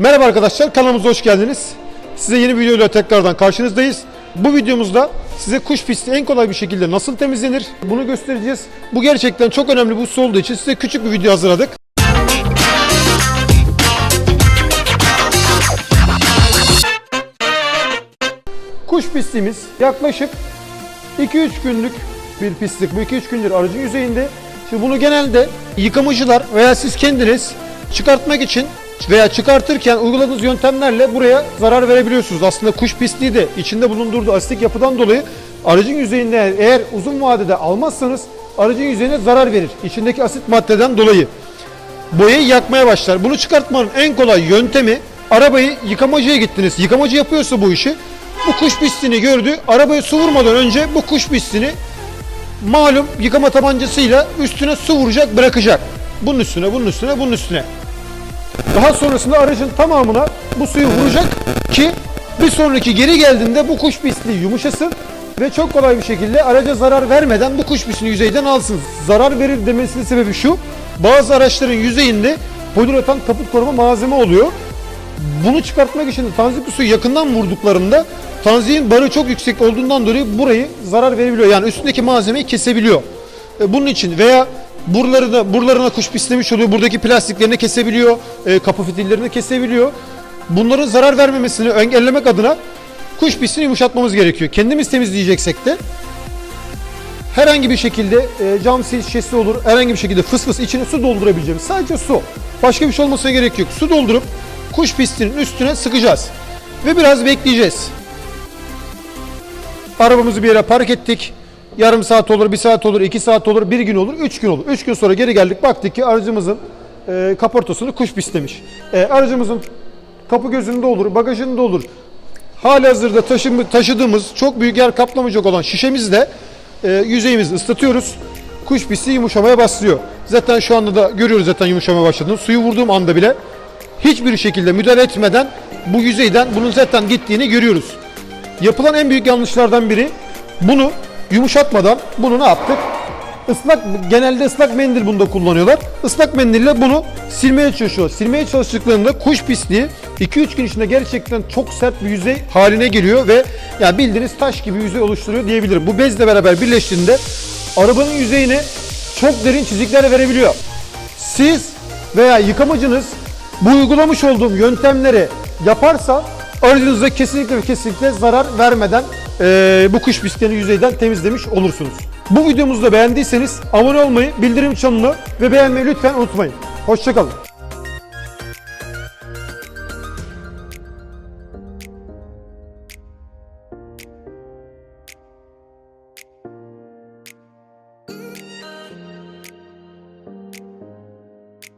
Merhaba arkadaşlar kanalımıza hoş geldiniz. Size yeni bir videoyla tekrardan karşınızdayız. Bu videomuzda size kuş pisti en kolay bir şekilde nasıl temizlenir bunu göstereceğiz. Bu gerçekten çok önemli bir husus olduğu için size küçük bir video hazırladık. Kuş pisliğimiz yaklaşık 2-3 günlük bir pislik. Bu 2-3 gündür aracın yüzeyinde. Şimdi bunu genelde yıkamacılar veya siz kendiniz çıkartmak için veya çıkartırken uyguladığınız yöntemlerle buraya zarar verebiliyorsunuz. Aslında kuş pisliği de içinde bulundurduğu asitik yapıdan dolayı aracın yüzeyinde eğer uzun vadede almazsanız aracın yüzeyine zarar verir. İçindeki asit maddeden dolayı boyayı yakmaya başlar. Bunu çıkartmanın en kolay yöntemi arabayı yıkamacıya gittiniz. Yıkamacı yapıyorsa bu işi bu kuş pisliğini gördü. Arabaya su vurmadan önce bu kuş pisliğini malum yıkama tabancasıyla üstüne su vuracak bırakacak. Bunun üstüne bunun üstüne bunun üstüne. Daha sonrasında aracın tamamına bu suyu vuracak ki bir sonraki geri geldiğinde bu kuş pisliği yumuşasın ve çok kolay bir şekilde araca zarar vermeden bu kuş pisliğini yüzeyden alsın. Zarar verir demesinin sebebi şu. Bazı araçların yüzeyinde poliuretan kaput koruma malzeme oluyor. Bunu çıkartmak için de suyu yakından vurduklarında tanziğin barı çok yüksek olduğundan dolayı burayı zarar verebiliyor. Yani üstündeki malzemeyi kesebiliyor. E, Bunun için veya buralarına, buralarına kuş pislemiş oluyor. Buradaki plastiklerini kesebiliyor. e, kapı fitillerini kesebiliyor. Bunların zarar vermemesini engellemek adına kuş pisini yumuşatmamız gerekiyor. Kendimiz temizleyeceksek de herhangi bir şekilde e, cam sil şişesi olur. Herhangi bir şekilde fıs fıs içine su doldurabileceğimiz sadece su. Başka bir şey olmasına gerek yok. Su doldurup kuş pistinin üstüne sıkacağız. Ve biraz bekleyeceğiz. Arabamızı bir yere park ettik. Yarım saat olur, bir saat olur, iki saat olur, bir gün olur, üç gün olur. Üç gün sonra geri geldik baktık ki aracımızın e, kaportasını kuş pislemiş. E, aracımızın kapı gözünde olur, bagajında olur. Hali hazırda taşımı, taşıdığımız çok büyük yer kaplamayacak olan şişemizle e, yüzeyimizi ıslatıyoruz. Kuş pisliği yumuşamaya başlıyor. Zaten şu anda da görüyoruz zaten yumuşamaya başladığını. Suyu vurduğum anda bile hiçbir şekilde müdahale etmeden bu yüzeyden bunun zaten gittiğini görüyoruz. Yapılan en büyük yanlışlardan biri bunu yumuşatmadan bunu ne yaptık? Islak genelde ıslak mendil bunda kullanıyorlar. Islak mendille bunu silmeye çalışıyor. Silmeye çalıştıklarında kuş pisliği 2-3 gün içinde gerçekten çok sert bir yüzey haline geliyor ve ya bildiğiniz taş gibi yüzey oluşturuyor diyebilirim. Bu bezle beraber birleştiğinde arabanın yüzeyine çok derin çizikler verebiliyor. Siz veya yıkamacınız bu uygulamış olduğum yöntemleri yaparsa aracınıza kesinlikle ve kesinlikle zarar vermeden eee, bu kuş pisliğini yüzeyden temizlemiş olursunuz. Bu videomuzu da beğendiyseniz abone olmayı, bildirim çanını ve beğenmeyi lütfen unutmayın. Hoşçakalın.